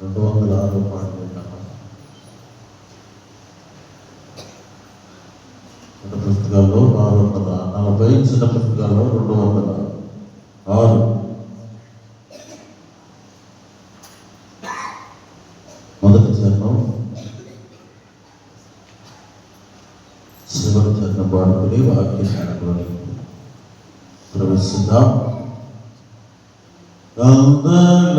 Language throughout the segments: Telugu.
రెండు వందల ఆరు పాటలు చిన్న పుస్తకాల్లో ఆరు వందల నలభై చిన్న పుస్తకాల్లో రెండు వందల ఆరు. మొదటి చరణం చివరి చరణం పాడుకుని వాక్య జ్ఞానంలోని ప్రవేశిద్దాం. అందల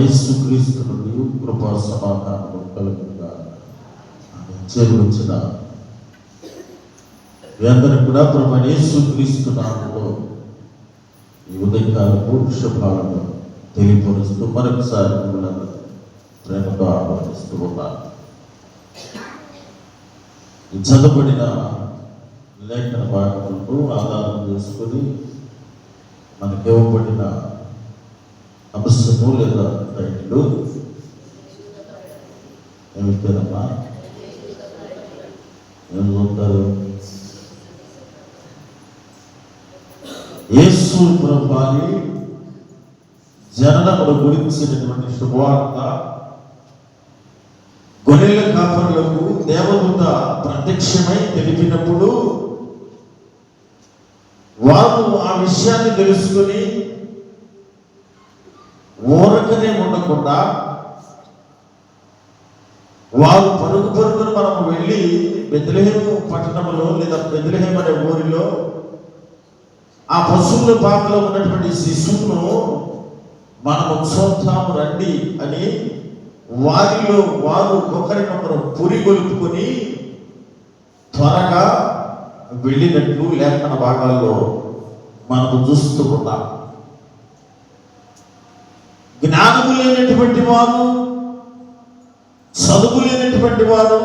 ప్రభనేసు కృపా సమాధానం కలుగుగా చేరువచ్చిన మీ కూడా ప్రభనేసు క్రీస్తు నామంలో ఈ ఉదయకాలపు శుభాలను తెలియపరుస్తూ మరొకసారి మిమ్మల్ని ప్రేమతో ఆహ్వానిస్తూ ఉన్నాను. ఈ చదవబడిన లేఖన భాగములను ఆధారం చేసుకొని మనకి ఇవ్వబడిన అంశము లేదా రెండు ఏమిస్తారమ్మా ఏం చూస్తారు యేసు ప్రభాని జననముల గురించినటువంటి శుభవార్త. గొర్రెల కాపరులకు దేవదూత ప్రత్యక్షమై తెలిపినప్పుడు వారు ఆ విషయాన్ని తెలుసుకుని ఊరకనే ఉండకుండా వారు పరుగు పరుగును మనం వెళ్ళి బెదిలహేము పట్టణంలో లేదా బెద్లహేం అనే ఊరిలో ఆ పశువుల పాకలో ఉన్నటువంటి శిశువును మనము చూద్దాము రండి అని వారిలో వారు ఒకరినొకరు పురిగొలుపుకొని త్వరగా వెళ్ళినట్లు లేఖన భాగాల్లో మనము చూస్తూ ఉన్నాం జ్ఞానము లేనటువంటి వారు చదువు లేనటువంటి వారు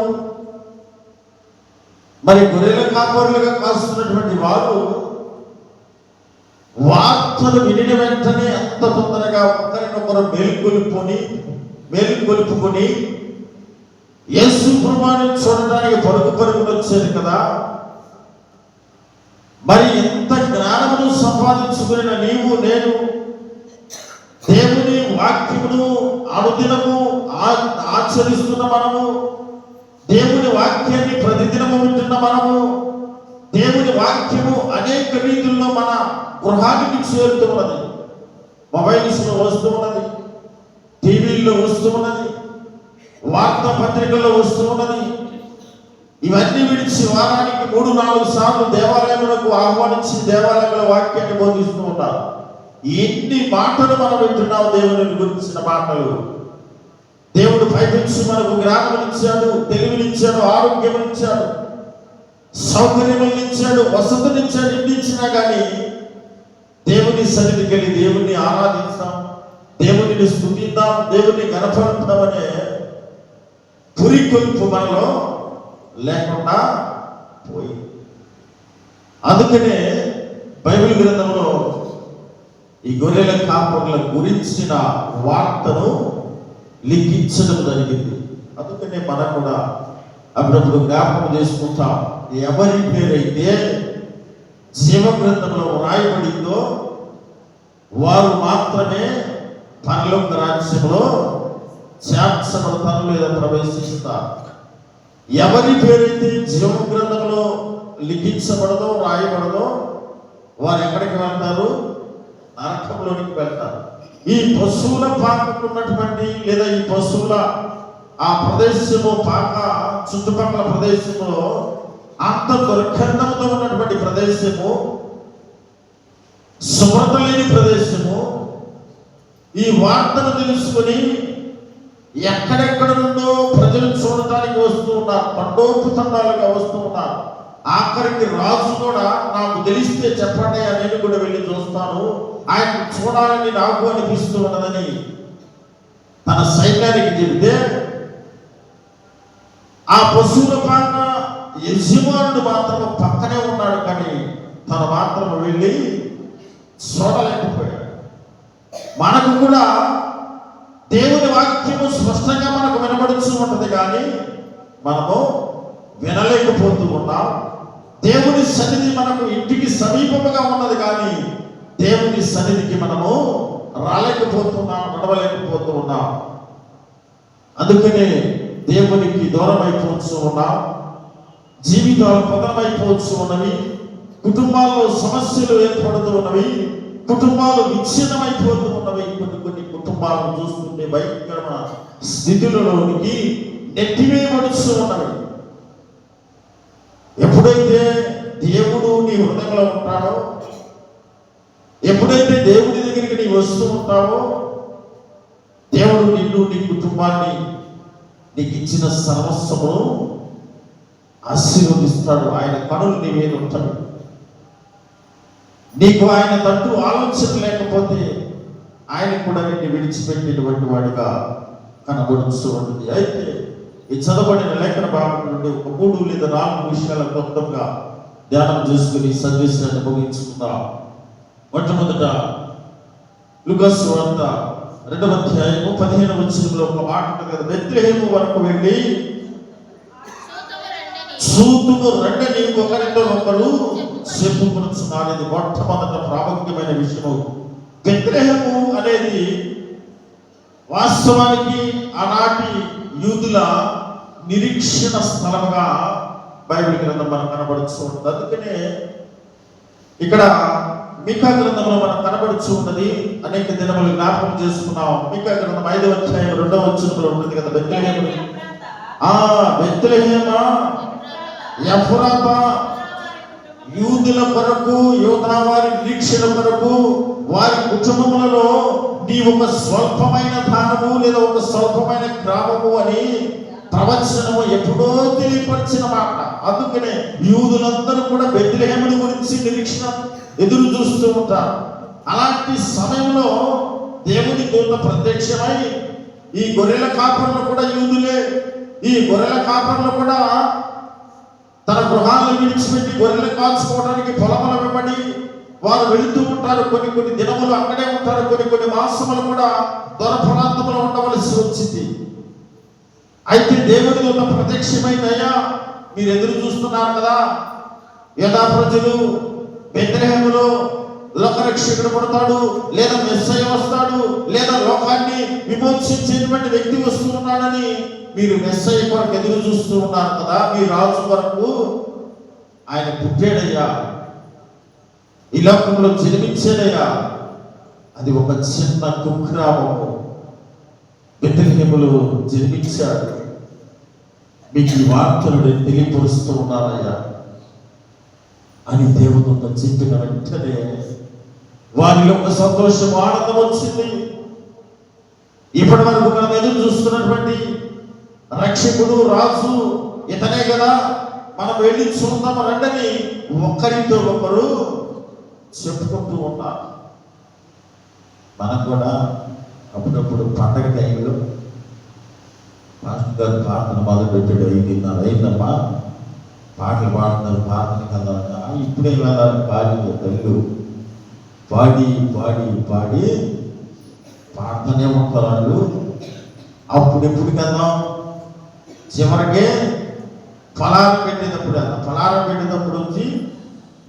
మరి గొర్రెల కాపరులుగా కాస్తున్నటువంటి వారు వార్తలు వినిన వెంటనే ఎంత తొందరగా ఒకరినొకరు మేల్కొలుపుకొని మేల్కొలుపుకొని యేసు ప్రభాని చూడడానికి పరుగు పరుగులు వచ్చేది కదా. మరి ఎంత జ్ఞానమును సంపాదించుకున్న నీవు నేను దేవుని వాక్యమును అనుదినము ఆ- ఆచరిస్తున్న మనము దేవుని వాక్యాన్ని ప్రతిదినము వింటున్న మనము దేవుని వాక్యము అనేక రీతుల్లో మన గృహానికి చేరుతున్నది మొబైల్స్లో వస్తున్నది టీవీల్లో వస్తున్నది వార్తాపత్రికల్లో వస్తున్నది ఇవన్నీ విడిచి వారానికి మూడు నాలుగు సార్లు దేవాలయములకు ఆహ్వానించి దేవాలయముల వాక్యాన్ని బోధిస్తూ ఉంటారు. ఎన్ని మాటలు మనం వింటున్నాం దేవుని గురించిన మాటలు. దేవుడు పైపించి మనకు జ్ఞానం ఇచ్చాడు తెలివినిచ్చాడు ఆరోగ్యం ఇచ్చాడు సౌకర్యములు వసతునిచ్చాడు ఇచ్చినా కానీ దేవుని సన్నిధికి వెళ్ళి దేవుణ్ణి ఆరాధిస్తాం దేవుని స్థుతిద్దాం దేవుని గణపడతాం అనే పురికొల్పు మనలో లేకుండా పోయి అందుకనే బైబిల్ గ్రంథంలో ఈ గొర్రెల కాపర్ల గురించిన వార్తను లిఖించడం జరిగింది. అందుకనే మనం కూడా అప్పుడప్పుడు జ్ఞాపకం చేసుకుంటాం. ఎవరి పేరైతే జీవ గ్రంథంలో వ్రాయబడిందో వారు మాత్రమే పరలోక రాజ్యంలో చేర్చబడతారు లేదా ప్రవేశిస్తారు. ఎవరి పేరైతే జీవ గ్రంథంలో లిఖించబడదో రాయబడదో వారు ఎక్కడికి వెళ్తారు? నరకంలోనికి వెళ్తారు. ఈ పశువుల పాకకున్నటువంటి లేదా ఈ పశువుల ఆ ప్రదేశము పాక చుట్టుపక్కల ప్రదేశంలో అంత దుర్గంధంతో ఉన్నటువంటి ప్రదేశము శుభ్రత లేని ప్రదేశము. ఈ వార్తను తెలుసుకొని ఎక్కడెక్కడ నుండో ప్రజలు చూడటానికి వస్తూ ఉన్నారు పండోపు తండాలుగా వస్తూ ఉన్నారు. ఆఖరికి రాజు కూడా నాకు తెలిస్తే చెప్పండి అని నేను కూడా వెళ్ళి చూస్తాను. ఆయన చూడాలని నాకు అనిపిస్తూ ఉన్నదని తన సైన్యానికి చెబితే ఆ పశువుల పైన యజమానుడు మాత్రం పక్కనే ఉన్నాడు కానీ తను మాత్రం వెళ్ళి చూడలేకపోయాడు. మనకు కూడా దేవుని వాక్యము స్పష్టంగా మనకు వినబడుతూ ఉంటుంది కానీ మనము వినలేకపోతూ ఉన్నాం. దేవుని సన్నిధి మనకు ఇంటికి సమీపముగా ఉన్నది కానీ దేవుని సన్నిధికి మనము రాలేకపోతున్నాం నడవలేకపోతూ ఉన్నాం అందుకనే దేవునికి దూరం అయిపోవచ్చు ఉన్నాం జీవితాలు పతనమైపోవచ్చు ఉన్నవి కుటుంబాల్లో సమస్యలు ఏర్పడుతూ ఉన్నవి కుటుంబాలు విచ్ఛిన్నమైపోతూ ఉన్నవి. కొన్ని కొన్ని కుటుంబాలను చూస్తుంటే భయంకరమైన స్థితులలోనికి నెట్టివేయబడుతూ ఉన్నవి. ఎప్పుడైతే దేవుడు నీ హృదయంలో ఉంటాడో ఎప్పుడైతే దేవుడి దగ్గరికి నీ వస్తూ ఉంటావో దేవుడు నిన్ను నీ కుటుంబాన్ని నీకు ఇచ్చిన సర్వస్వమును ఆశీర్వదిస్తాడు. ఆయన కనులు నీ మీద ఉంటాడు. నీకు ఆయన తట్టు ఆలోచన లేకపోతే ఆయన కూడా నిన్ను విడిచిపెట్టినటువంటి వాడిగా కనబడుతూ ఉంటుంది. అయితే ఈ చదవబడిన లేఖన భాగం నుండి ఒక మూడు లేదా నాలుగు విషయాల క్లుప్తంగా ధ్యానం చేసుకుని సందేశాన్ని అనుభవించుకుందాం మొట్టమొదట లుకస్ వార్త రెండవ అధ్యాయము పదిహేను వచ్చినలో ఒక మాట ఉంటుంది కదా వరకు వెళ్ళి సూతుము రెండని ఒకరితో ఒకరు చెప్పుకొనుచున్నారు ఇది మొట్టమొదట ప్రాముఖ్యమైన విషయము. బెత్లెహేము అనేది వాస్తవానికి ఆనాటి యూదుల నిరీక్షణ స్థలముగా బైబిల్ గ్రంథం మనకు కనబడుతూ ఉంటుంది అందుకనే ఇక్కడ మికా గ్రంథంలో మనకు కనబడుచు ఉన్నది. అనేక దినములు జ్ఞాపకం చేసుకున్నాం. మికా గ్రంథం ఐదవ అధ్యాయం రెండవ వచనంలో ఉంటుంది కదా బెత్లెహేము. ఆ బెత్లెహేమ? ఎఫ్రాత. యూదుల కొరకు యోధా వారి నిరీక్షణ కొరకు వారి కుటుంబములలో నీ ఒక స్వల్పమైన దానము లేదా ఒక స్వల్పమైన గ్రామము అని ప్రవచనము ఎప్పుడో తెలియపరిచిన మాట. అందుకనే యూదులందరూ కూడా బెత్లెహేముని గురించి నిరీక్షణ ఎదురు చూస్తూ ఉంటారు. అలాంటి సమయంలో దేవుని దూత ప్రత్యక్షమై ఈ గొర్రెల కాపర్లు కూడా యూదులే. ఈ గొర్రెల కాపర్లు కూడా తన గృహాలను విడిచిపెట్టి గొర్రెలు కాల్చుకోవడానికి పొలముల వెంబడి వారు వెళుతూ ఉంటారు కొన్ని కొన్ని దినములు అక్కడే ఉంటారు కొన్ని కొన్ని మాసములు కూడా దొర ప్రాంతంలో ఉండవలసి వచ్చింది. అయితే దేవుని ఉన్న ప్రత్యక్షమైందయ్యా మీరు ఎదురు చూస్తున్నారు కదా యథా ప్రజలు బెత్లెహేములో లోకరక్షకుడు పడతాడు లేదా మెస్సయ్య వస్తాడు లేదా లోకాన్ని విమోచించేటువంటి వ్యక్తి వస్తూ ఉన్నాడని మీరు మెస్సయ్య కొరకు ఎదురు చూస్తూ ఉన్నారు కదా మీ రాజు కొరకు ఆయన పుట్టాడయ్యా. ఈ లోకంలో జన్మించాడయ్యా అది ఒక చిన్న కుగ్రామము బెత్తలహేములో జన్మించాడు. మీకు ఈ వార్తలు నేను తెలియపరుస్తూ ఉన్నానయ్యా. అని దేవునితో చెప్పిన వెంటనే వారిలో ఒక సంతోషం ఆనందం వచ్చింది. ఇప్పటి వరకు మనం ఎదురు చూస్తున్నటువంటి రక్షకుడు రాజు ఇతనే కదా. మనం వెళ్ళి చూద్దాం రండని ఒక్కరితో ఒకరు చెప్పుకుంటూ ఉన్నారు మనం కూడా అప్పుడప్పుడు పండగ టైంలో పాస్టర్ గారు ప్రార్థన మొదలు పెట్టాడు. ఐదున్నర అయిందమ్మా పాటలు పాడుతున్నారు ప్రార్థన కదా ఇప్పుడే వెళ్ళాలని పాడి తల్లు పాడి పాడి పాడి పాడుతూనే ఉంటారు వాళ్ళు. అప్పుడు కదా చివరికి ఫలారం పెట్టేటప్పుడు ఫలారం పెట్టేటప్పుడు వచ్చి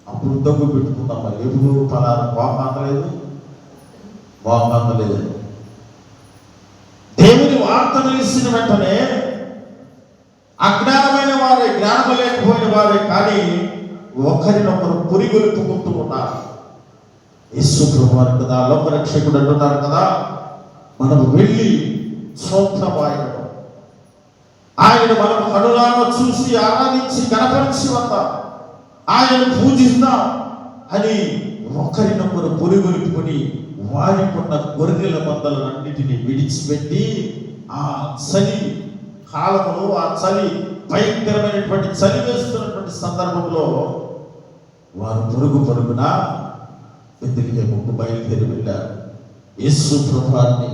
అప్పుడు దగ్గు పెట్టుకుంటాం మరి. ఎప్పుడు ఫలారం మోకాంతలేదు మోకాంతలేదు దేవుని వార్త తెలిసిన వెంటనే అజ్ఞానమైన వారే జ్ఞానం లేకపోయిన వారే కానీ ఒకరినొకరు పురిగొలుపుకుంటూ ఉన్నారు. యేసు ప్రభువారు కదా లోకరక్షకుడు అంటున్నారు కదా మనం వెళ్ళి సోత్రం ఆయన ఆయన మనం కనులారా చూసి ఆరాధించి కనపరిచి వద్దాం. ఆయన పూజిద్దాం అని ఒకరినొకరు పొరుగులుపుకొని వారికున్న గొర్రెల మందలన్నిటిని విడిచిపెట్టి ఆ చలి కాలంలో ఆ చలి భయంకరమైనటువంటి చలి వేస్తున్నటువంటి సందర్భంలో వారు పొరుగు పొరుగున ఎదిగే ముక్కు బయలుదేరి వెళ్ళారు. యేసు ప్రభాన్ని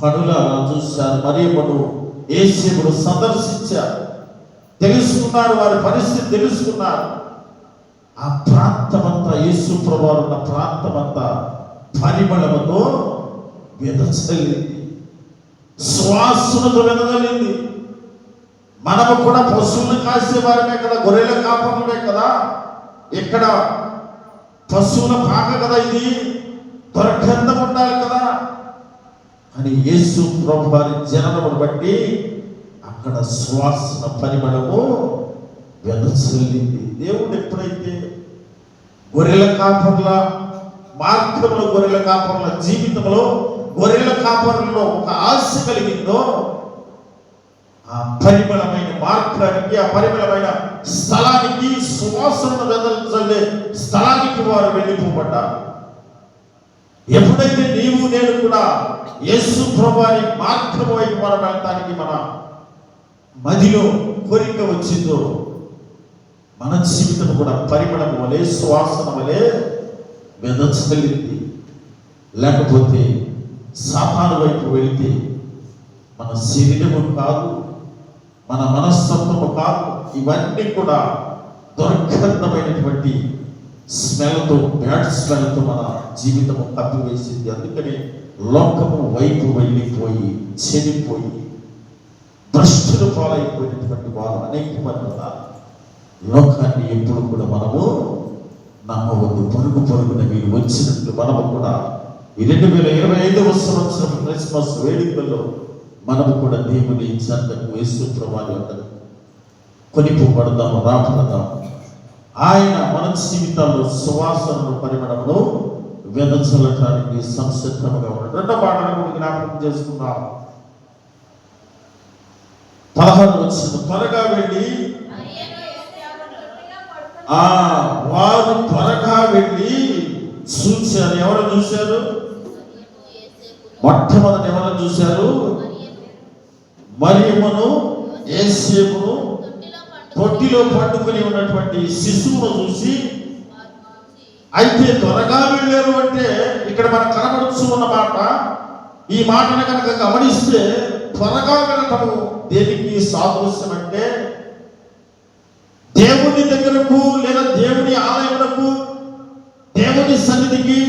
కనుల చూశారు మరియమ్మను ఏసేపుడు సందర్శించారు. తెలుసుకున్నారు వారి పరిస్థితి తెలుసుకున్నారు. ఆ ప్రాంతమంతా యేసు ప్రభావం ఉన్న ప్రాంతమంతా పరిమళముతో వెదచలింది శ్వాసనతో వెదగలింది మనము కూడా పశువులు కాసేవారమే కదా గొర్రెల కాపడమే కదా. ఇక్కడ పశువుల పాక కదా ఇది? దుర్గంధం ఉండాలి కదా. అని యేసు ప్రభు వారి జనమును బట్టి అక్కడ శ్వాసన పరిమళము వెదజల్లింది దేవుడు ఎప్పుడైతే గొర్రెల కాపర్ల మార్గంలో గొర్రెల కాపర్ల జీవితంలో గొర్రెల కాపర్లలో ఒక ఆశ కలిగిందో ఆ పరిమళమైన మార్గానికి ఆ పరిమళమైన స్థలానికి సువాసనను వెదజల్లే స్థలానికి వారు వెళ్ళిపోబడ్డారు. ఎప్పుడైతే నీవు నేను కూడా యేసు ప్రభాని మార్గం వైపు మనం వెళ్ళటానికి మన మదిలో కోరిక వచ్చిందో మన జీవితం కూడా పరిమళం వలె సువాసన వలె వెదచగలిగింది లేకపోతే సాతాను వైపు వెళితే మన శరీరము కాదు మన మనస్తత్వము కాదు ఇవన్నీ కూడా దుర్గంధమైనటువంటి స్మెల్తో బ్యాడ్ స్మెల్తో మన జీవితము కప్పివేసింది. అందుకని లోకము వైపు వెళ్ళిపోయి చెడిపోయి దృష్టిలో పాలైపోయినటువంటి వారు అనేక మంది ఉన్నారు. లోకాన్ని ఎప్పుడు కూడా మనము నమ్మవద్దు. పరుగు పరుగున మీరు వచ్చినట్టు మనము కూడా ఈ రెండు వేల ఇరవై ఐదవ సంవత్సరం క్రిస్మస్ వేడుకల్లో మనము కూడా దేవుని చెంతకు యేసు ప్రభావి కొనిపోబడదాము రాబడదాం ఆయన మన జీవితాల్లో సువాసనలు పరిమళంలో వెదచలటానికి సంసిద్ధముగా ఉన్నాడు. రెండో పాటను కూడా జ్ఞాపకం చేసుకుందాం. పదహారు వచ్చిన త్వరగా వెళ్ళి ఆ వారు త్వరగా వెళ్ళి చూశారు. ఎవరు చూశారు? మొట్టమొదటి ఎవరు చూశారు? మరియమ్మను ఏసేపును పొట్టిలో పండుకొని ఉన్నటువంటి శిశువును చూసి అయితే త్వరగా వెళ్ళారు అంటే ఇక్కడ మనకు కనబడుచు ఉన్న మాట ఈ మాటను కనుక గమనిస్తే త్వరగా వెళ్ళటము దేనికి సాదృశ్యం అంటే దేవుని దగ్గరకు లేదా దేవుని ఆలయములకు దేవుని సన్నిధికి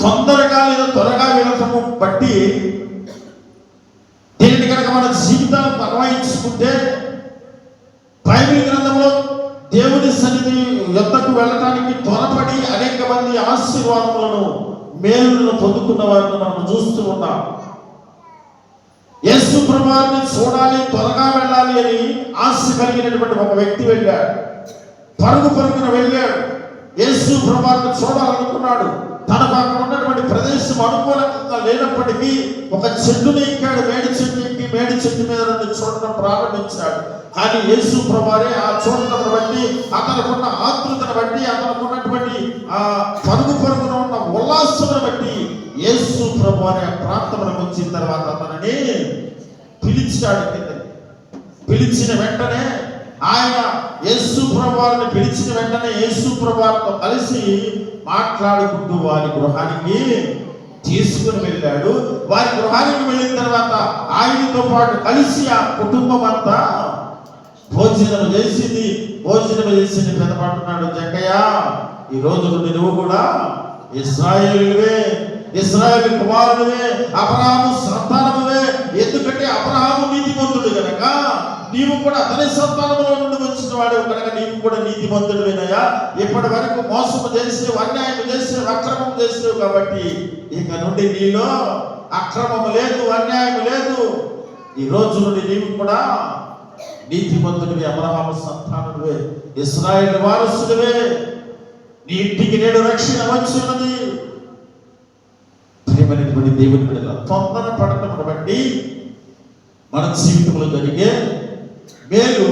తొందరగా లేదా త్వరగా వెళ్ళటము బట్టి దీనిని కనుక మన జీవితాలను నిర్వహించుకుంటే బైబిల్ గ్రంథంలో దేవుని సన్నిధి యొద్దకు వెళ్ళటానికి త్వరపడి అనేక మంది ఆశీర్వాదములను మేలులను పొందుకున్న వారిని మనం చూస్తూ ఉన్నాం. యేసు ప్రభావాన్ని చూడాలి త్వరగా వెళ్ళాలి అని ఆశ కలిగినటువంటి ఒక వ్యక్తి వెళ్ళాడు. పరుగు పరుగున వెళ్ళాడు. యేసు ప్రభావిని చూడాలనుకున్నాడు. తనకు అక్కడ ఉన్నటువంటి ప్రదేశం అనుకూలంగా లేనప్పటికీ ఒక చెట్టుని ఎక్కాడు మేడి చెట్టు ఎక్కి మేడి చెట్టు మీద నుండి చూడడం ప్రారంభించాడు. కానీ యేసు ప్రభారే ఆ చూడటం బట్టి అతనుకున్న ఆతృతను బట్టి అతనుకున్నటువంటి ఆ పరుగు పరుగున ఉన్న ఉల్లాసమును బట్టి యేసు ప్రభారే ఆ ప్రాంతంలోకి వచ్చిన తర్వాత అతనిని పిలిచాడు కిందకి. పిలిచిన వెంటనే ఆయన యేసు ప్రభువారిని పిలిచిన వెంటనే యేసు ప్రభువారితో కలిసి మాట్లాడుకుంటూ వారి గృహానికి తీసుకుని వెళ్ళాడు. వారి గృహానికి వెళ్ళిన తర్వాత ఆయనతో పాటు కలిసి ఆ కుటుంబం అంతా భోజనం చేసింది. భోజనం చేసింది పెద్దపడుతున్నాడు జక్కయ్య ఈ రోజు నువ్వు కూడా ఇస్రాయేలువే. ఇస్రాయల్ కుమారుడువే అబ్రహాము సంతానమువే ఎందుకంటే అబ్రహాము నీతిమంతుడు గనక నీవు కూడా అతని సంతానంలో నుండి వచ్చిన వాడు కనుక నీవు కూడా నీతిమంతుడువేనయ్యా. ఇప్పటి వరకు మోసము చేసేవు అన్యాయం చేసేవు అక్రమం చేసేవు కాబట్టి ఇక నుండి నీలో అక్రమము లేదు అన్యాయం లేదు. ఈ రోజు నుండి నీవు కూడా నీతిమంతుడివి అబ్రహాము సంతానుడివే ఇస్రాయేల్ వారసుడివే. నీ ఇంటికి నేడు రక్షణ వచ్చి ఉన్నది. ప్రియమైనటువంటి దేవుని బిడ్డల తొందర పడటం బట్టి మన జీవితంలో జరిగే మేలు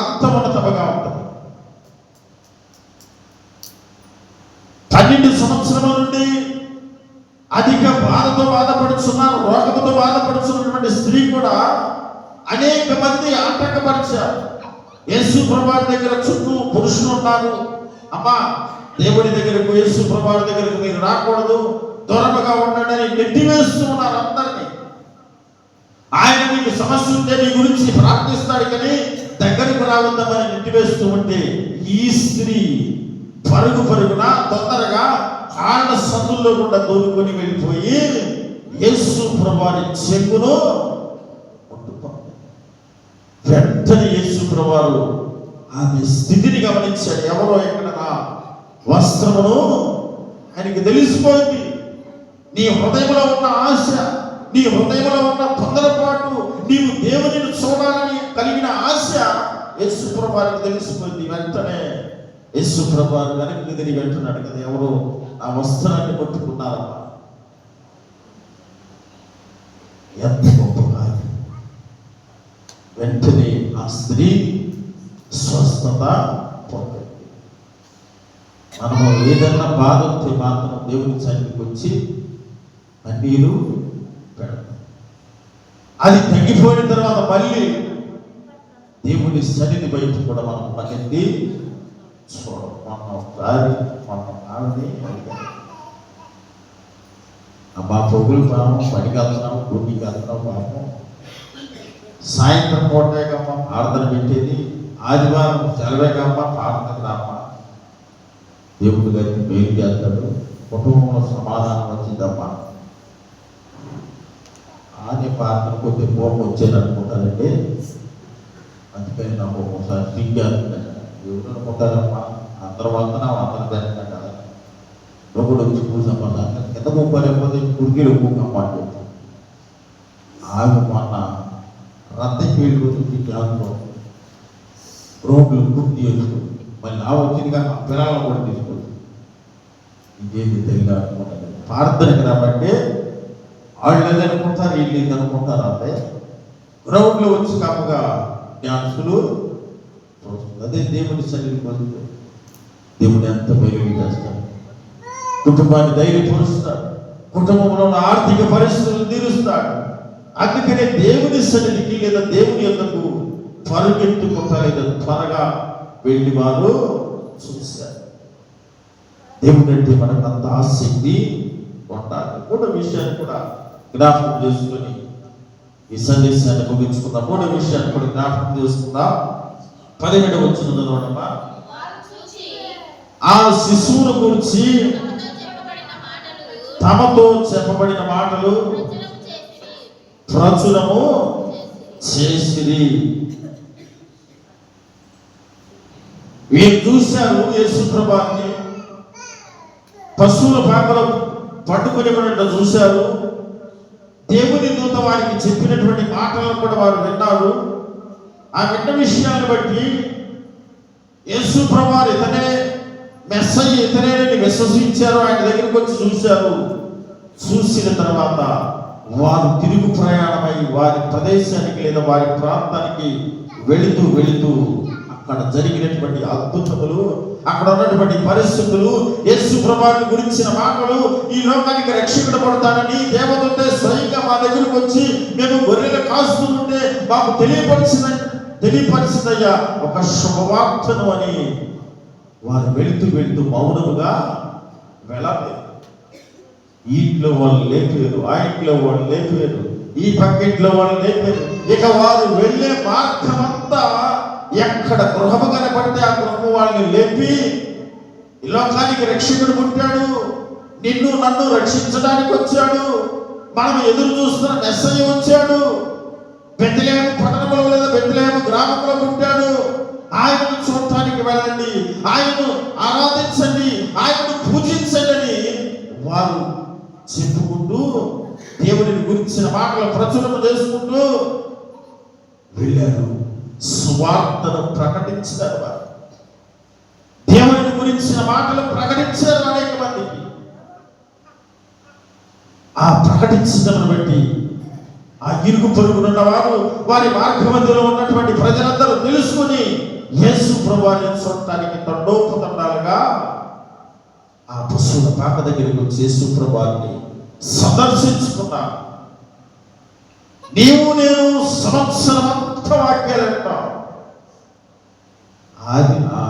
అంతమనతమగా ఉంటుంది. పన్నెండు సంవత్సరముల నుండి అధిక బాధతో బాధపడుతున్నారు రోగంతో బాధపడుతున్నటువంటి స్త్రీ కూడా అనేక మంది ఆటంకపరిచారు. యేసు ప్రభావి దగ్గర చుట్టూ పురుషులు ఉన్నారు. అమ్మా దేవుడి దగ్గరకు యేసు ప్రభావి దగ్గరకు మీరు రాకూడదు. దూరముగా ఉండండి అని నెట్టివేస్తూ ఉన్నారు అందరినీ. ఆయన మీకు సమస్య ఉంటే నీ గురించి ప్రార్థిస్తాడు కానీ దగ్గరకు రావద్దామని నెట్టివేస్తూ ఉంటే ఈ స్త్రీ పరుగు పరుగున తొందరగా ఆడ సందుల్లో గుండా దూరుకొని వెళ్ళిపోయి యేసు ప్రభాని చెంగును వెంటనే యేసు ప్రభువారు ఆమె స్థితిని గమనించాడు ఎవరో ఎక్కడ వస్త్రమును? ఆయనకి తెలిసిపోయింది. నీ హృదయంలో ఉన్న ఆశ నీ హృదయంలో ఉన్న తొందరపాటు నీవు దేవునిని చూడాలని కలిగిన ఆశ యేసు ప్రభానికి తెలిసిపోయింది. వెంటనే యేసు ప్రభారు వెనక్కి తిరిగి వెళ్తున్నాడు కదా ఎవరు ఆ వస్త్రాన్ని పట్టుకున్నారమ్మా. ఎంత గొప్ప కార్యం. వెంటనే ఆ స్త్రీ స్వస్థత పొందింది. మనము ఏదైనా బాధ ఉంటే మాత్రం దేవుని సన్నిధికి వచ్చి కన్నీరు పెడతాం. అది తగ్గిపోయిన తర్వాత మళ్ళీ దేవుని సన్నిధి వైపు కూడా మనం పగింది చూడం మొన్న ఒకసారి మొన్న ఆవిడని అడిగాను. పొగులు పాము పనికి వెళ్తున్నాం డ్యూటీకి వెళ్తున్నాం పాము సాయంత్రం పూటేకమ్మ ప్రార్థన పెట్టేది. ఆదివారం సెలవేకమ్మ ప్రార్థన రామ్మ. దేవుడు గారికి మేలు చేస్తాడు. కుటుంబంలో సమాధానం వచ్చిందమ్మా. ఆది పాత్ర కొద్ది కోపం వచ్చేది అనుకుంటారంటే అందుకని నాకు ఒకసారి తింగాను ఎవరు అనుకుంటారమ్మా? అందరం వెళ్తున్నాం అందరం తింటాం కదా. ఒకడు వచ్చి కూర్చోమ్మా కింద ముప్పలేకపోతే కురికిలు ఒప్పుకమ్మా అని ఆమె మొన్న రద్దం పీళ్ళు నుంచి క్లాస్లో రోడ్లు కుర్తి చేసుకుంది. మళ్ళీ నా వచ్చింది కానీ ఆ పిల్లలు కూడా తీసుకుంది. ఇదేంటి తెలియదు అనుకుంటాను ప్రార్థనకి రాబట్టి వాళ్ళు ఏది అనుకుంటారు వీళ్ళు ఇది అనుకుంటారు అంటే గ్రౌండ్లో వచ్చి కాముగా డ్యాన్సులు అదే దేవుని సన్నిధి పొందుతూ దేవుడు ఎంత మేలు చేస్తాడు. కుటుంబాన్ని ధైర్యపరుస్తాడు. కుటుంబంలో ఉన్న ఆర్థిక పరిస్థితులు తీరుస్తాడు. అందుకనే దేవుని సన్నిధికి లేదా దేవుని యొక్కకు పరుగెత్తుకుంటా లేదా త్వరగా వెళ్ళి వారు చూశారు దేవుడు అంటే మనకు అంత ఆసక్తి ఉండాలి. కూడా విషయాన్ని కూడా జ్ఞాపకం చేసుకొని ఈ సందేశాన్ని ముగించుకుందాం. మూడు విషయాన్ని కూడా జ్ఞాపకం చేసుకుందాం. పదిహేడు వచ్చిన చదవడమ్మా ఆ శిశువును గురించి తమతో చెప్పబడిన మాటలు ప్రచురము చేసిరి. మీరు వీరు చూశారు ఏ ప్రభాన్ని పశువుల పాకలో పట్టుకుని ఉన్నట్టు చూశారు. దేవుని దూత వారికి చెప్పినటువంటి మాటలను కూడా వారు విన్నారు. ఆ విన్న విషయాన్ని బట్టి యేసు ప్రభావారు ఇతనే మెస్సయ్య ఇతనే విశ్వసించారు ఆయన దగ్గరికి వచ్చి చూశారు. చూసిన తర్వాత వారు తిరుగు ప్రయాణమై వారి ప్రదేశానికి లేదా వారి ప్రాంతానికి వెళుతూ వెళుతూ అక్కడ జరిగినటువంటి అద్భుతములు అక్కడ ఉన్నటువంటి పరిస్థితులు యేసు ప్రభాని గురించిన మాటలు ఈ లోకానికి రక్షకుడు పడతానని దేవదూతే స్వయంగా మా దగ్గరకు వచ్చి మేము గొర్రెలు కాస్తుంటే మాకు తెలియపరిచిన తెలియపరిచిందయ్యా ఒక శుభవార్తను అని వారు వెళుతూ వెళుతూ మౌనముగా వెళ్ళలేదు. ఇంట్లో వాళ్ళు లేపారు ఆ ఇంట్లో వాళ్ళు లేపారు ఈ పక్కింట్లో వాళ్ళు లేపారు ఇక వారు వెళ్ళే మార్గం అంతా ఎక్కడ గృహము కనపడితే ఆ గృహము వాళ్ళని లేపి ఈ లోకానికి రక్షకుడు పుట్టాడు. నిన్ను నన్ను రక్షించడానికి వచ్చాడు. మనం ఎదురు చూస్తున్న నెస్సయ్య వచ్చాడు. బెత్తలేము పట్టణంలో లేదా బెత్తలేము గ్రామంలో పుట్టాడు. ఆయనను చూడటానికి వెళ్ళండి. ఆయనను ఆరాధించండి. ఆయనను పూజించండి. అని వారు చెప్పుకుంటూ దేవుడిని గురించిన మాటలు ప్రచురణ చేసుకుంటూ వెళ్ళారు. సువార్తను ప్రకటించారు వారు. దేవుని గురించిన మాటలు ప్రకటించారు అనేక మందికి ఆ ప్రకటించడం బట్టి ఆ ఇరుగు పొరుగునున్న వారు వారి మార్గ మధ్యలో ఉన్నటువంటి ప్రజలందరూ తెలుసుకుని యేసు ప్రభువాన్ని చూడటానికి తండోపతండాలుగా ఆ పశువుల పాక దగ్గరికి వచ్చి యేసు ప్రభువాన్ని సందర్శించుకున్నారు. నీవు నేను సంవత్సరం అంతా వాక్యాలు అంటాం అది ఆ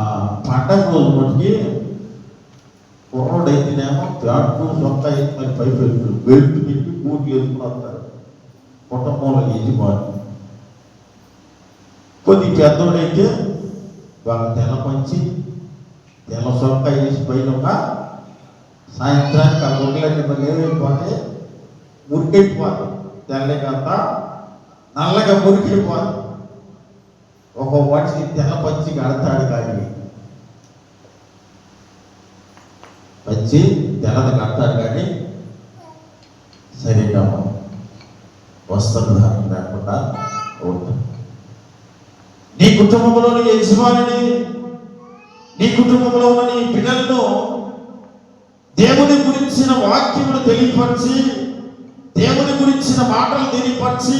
పండగ రోజు మటుకి కుర్రోడైతేనేమో ప్యాంటు సొంత అయితే మరి పైపు వెళ్తారు బెల్ట్ పెట్టి బూట్లు వేసుకుని వస్తారు. కుటుంబంలో యజమాని. కొద్ది పెద్దోడైతే వాళ్ళ తెల్ల పంచి తెల్ల సొంత వేసి పైన ఒక సాయంత్రానికి ఆ గొడ్ల కింద లేవైపోతే మురికైపోదు తెల్లగంతా నల్లగా మురికైపోదు ఒక వాటికి తెల్ల కడతాడు కానీ పచ్చి తెల్లది కడతాడు కానీ సరిగ్గా వస్త్రధారణ లేకుండా ఉంటుంది. నీ కుటుంబంలోని యజమానిని నీ కుటుంబంలో ఉన్న నీ పిల్లలను దేవుని గురించిన వాక్యములు తెలియపరిచి దేవుని గురించిన మాటలు తెలియపరిచి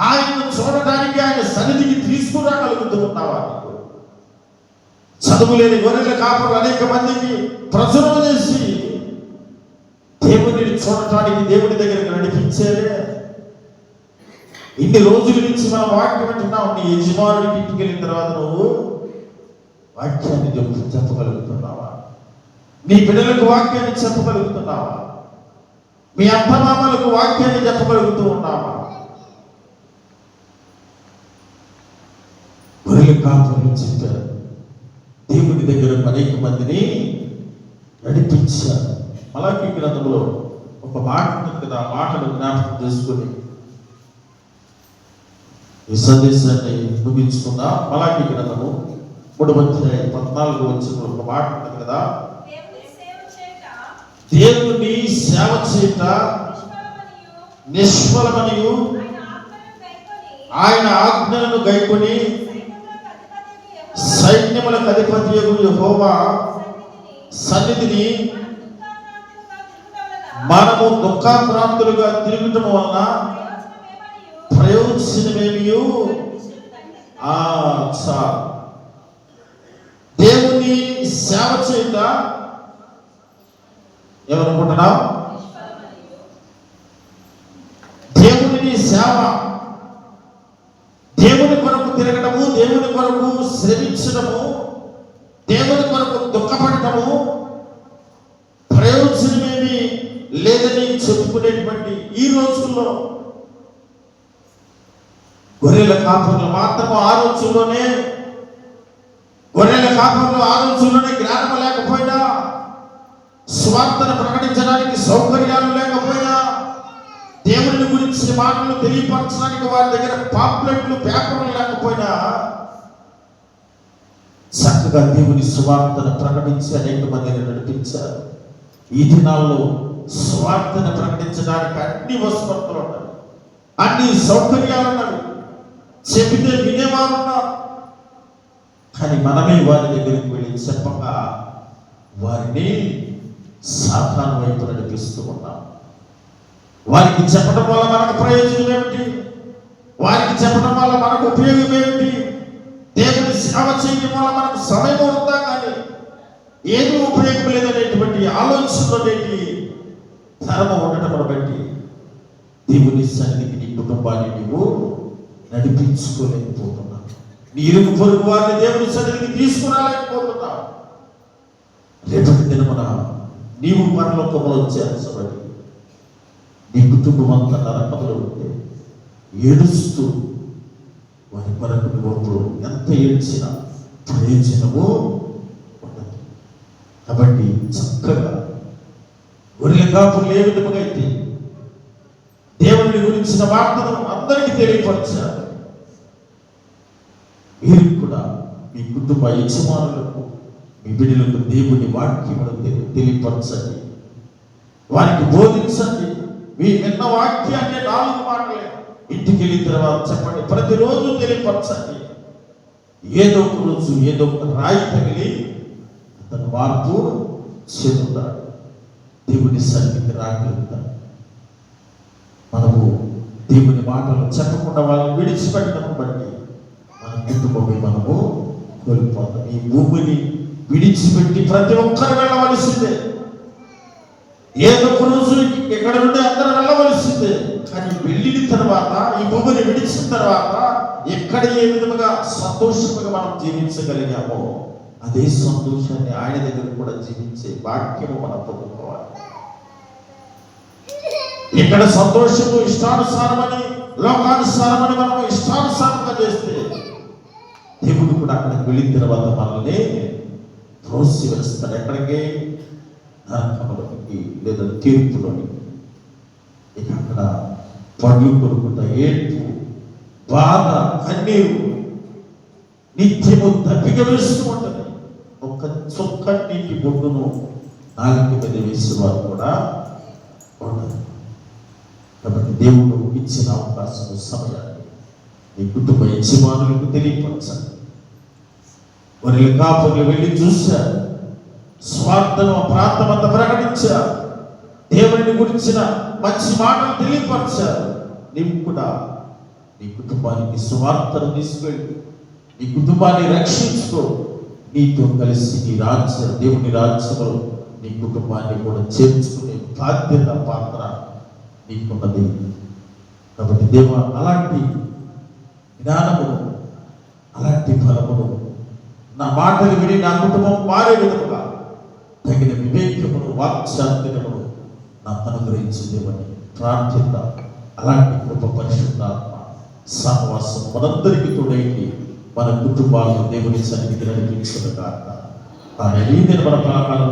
ఆయనను చూడటానికి ఆయన సన్నిధికి తీసుకురాగలుగుతూ చదువు లేని గొర్రెల కాపులు అనేక మందికి ప్రచురణ చేసి దేవుడిని చూడటానికి దేవుడి దగ్గరికి నడిపించారే. ఇన్ని రోజుల నుంచి మనం వాక్యం వింటున్నాం నీ యజమానుడికి ఇంటికి వెళ్ళిన తర్వాత నువ్వు వాక్యాన్ని చెప్పగలుగుతున్నావా? నీ బిడ్డలకు వాక్యాన్ని చెప్పగలుగుతున్నావా? మీ అత్తమామలకు వాక్యాన్ని చెప్పగలుగుతూ ఉన్నావా? కాపులు చెప్పారు దేవుడి దగ్గర అనేక మందిని నడిపించారు. అలాగే గ్రంథంలో ఒక మాట ఉంటుంది కదా ఆ మాటను జ్ఞాపకం చేసుకొని. ఈ సందేశాన్ని ముగించుకుందా. అలాగే గ్రంథము మూడు వచ్చే పద్నాలుగు వచ్చిన ఒక మాట ఉంటుంది కదా దేవుని సేవ చేయట నిష్ఫలమనియు, ఆయన ఆజ్ఞలను గైకొని సైన్యములకు అధిపతి సైన్యముల అధిపతి యెహోవా సన్నిధిని సన్నిధిని మనము దుఃఖాక్రాంతులుగా తిరుగుటం వలన ప్రయోజనమేమియు? ఆ దేవుని సేవ చేయుట ఏమనుకుంటున్నావు దేవుని సేవ తిరగటము దేవుని కొరకు శ్రమించడము దేవుని కొరకు దుఃఖపడటము ప్రయోజనమేమి లేదని చెప్పుకునేటువంటి ఈ రోజుల్లో గొర్రెల కాపులు మాత్రము ఆ రోజుల్లోనే గొర్రెల కాపులు ఆ రోజుల్లోనే జ్ఞానం లేకపోయినా స్వార్థను ప్రకటించడానికి సౌకర్యాలు లేకపోయినా దేవుని గురించి మాటలు తెలియపరచడానికి వారి దగ్గర పాంప్లెట్లు పేపర్లు లేకపోయినా చక్కగా దేవుని సువార్తను ప్రకటించి అనేక మందిని నడిపించారు. ఈ దినాల్లో సువార్తను ప్రకటించడానికి అన్ని వసతులు ఉన్నాయి అన్ని సౌకర్యాలు ఉన్నాయి చెబితే వినేవారు ఉన్నారు. కానీ మనమే వారి దగ్గరికి వెళ్ళి చెప్పక వారిని సాధారణ వైపు నడిపిస్తూ ఉన్నాం. వారికి చెప్పడం వల్ల మనకు ప్రయోజనం ఏమిటి? వారికి చెప్పడం వల్ల మనకు ఉపయోగం ఏమిటి? దేవుని సేవ చేయడం వల్ల మనకు సమయం ఉందా కానీ ఏది ఉపయోగం లేదనేటువంటి ఆలోచనలోనేటి ధర్మం ఉండటం బట్టి దేవుని సన్నిధికి నీ కుటుంబాన్ని నీవు నడిపించుకోలేకపోతున్నావు. నీ ఇరుగు పొరుగు వారిని దేవుని సన్నిధికి తీసుకురాలేకపోతున్నావు. రేపటి దినమున నీవు పరలోకములో చేర్చబడి నీ కుటుంబం అంతా నరకములో ఉంటే ఏడుస్తూ వారి కొరకు నువ్వు ఎంత ఏడ్చినా ప్రయోజనము ఉండదు. కాబట్టి చక్కగా గొర్రె కాపులు ఏ విధముగా అయితే దేవుని గురించిన వార్తను అందరికీ తెలియపరచారు. మీరు కూడా మీ కుటుంబ యజమానులకు మీ బిడ్డలకు దేవుని వాక్యములను తెలియపరచండి. వారికి బోధించండి. మీ విన్న వాక్యాన్ని నాలుగు మాటలే. ఇంటికి వెళ్ళిన తర్వాత చెప్పండి. ప్రతిరోజు తెలియపరచండి ఏదో ఒక రోజు ఏదో ఒక రాయి తగిలి అతను మార్పు చెందుతాడు దేవుని సన్నిధికి రాగలుగుతాడు. మనము దేవుని మాటలు చెప్పకుండా వాళ్ళని విడిచిపెట్టడం బట్టి మన కుటుంబమే మనము కోల్పోతాం. ఈ భూమిని విడిచిపెట్టి ప్రతి ఒక్కరు వెళ్ళవలసిందే. ఏదో ఒక రోజు ఇక్కడ ఉంటే అందరూ వెళ్ళవలసిందే కానీ వెళ్ళిన తర్వాత ఈ భూమిని విడిచిన తర్వాత ఎక్కడ ఏ విధముగా సంతోషముగా మనం జీవించగలిగామో అదే సంతోషాన్ని ఆయన దగ్గర కూడా జీవించే వాక్యము మనం పొందుకోవాలి. ఇక్కడ సంతోషము ఇష్టానుసారమని లోకానుసారమని మనం ఇష్టానుసారంగా చేస్తే దేవుడు కూడా అక్కడికి వెళ్ళిన తర్వాత మనల్ని ప్రోత్సహిస్తాడు ఎక్కడికి? నరకములకి లేదా తీర్పులోని ఇక అక్కడ పండ్లు కొనుక్కుంటా ఏడ్పు బాధ కన్నీరు నిత్యము దప్పిక ఉంటుంది. ఒక చొక్క నీటి బొడ్డును నాలుగు మీద వేసేవారు కూడా ఉండదు కాబట్టి దేవుడు ఇచ్చిన అవకాశం సమయాన్ని నీ కుటుంబ యజమానులకు తెలియపరచండి వరిలు కాపులు వెళ్ళి చూశారు. స్వార్థను ప్రాంతమంతా ప్రకటించారు. దేవుని గురించిన మంచి మాటలు తెలియపరచారు. నీవు కూడా నీ కుటుంబానికి సువార్తను తీసుకెళ్ళి. నీ కుటుంబాన్ని రక్షించుకో. నీతో కలిసి నీ రాజ్య దేవుని రాజ్యంలో నీ కుటుంబాన్ని కూడా చేర్చుకునే బాధ్యత పాత్ర నీకున్నది కాబట్టి దేవ అలాంటి జ్ఞానమును అలాంటి ఫలమును నా మాటలు విని నా కుటుంబం మారే విధముగా తగిన వివేకమును వాక్శాంతినమును నాకు అనుగ్రహించిందేమని ప్రార్థిత అలాంటి కృప పరిశుద్ధాత్మ సహవాసం మనందరికీ తోడైంది. మన కుటుంబాలను దేవుని సన్నిధికి నడిపించిన కాక కానీ ఈ దిన మన ప్రాణాలను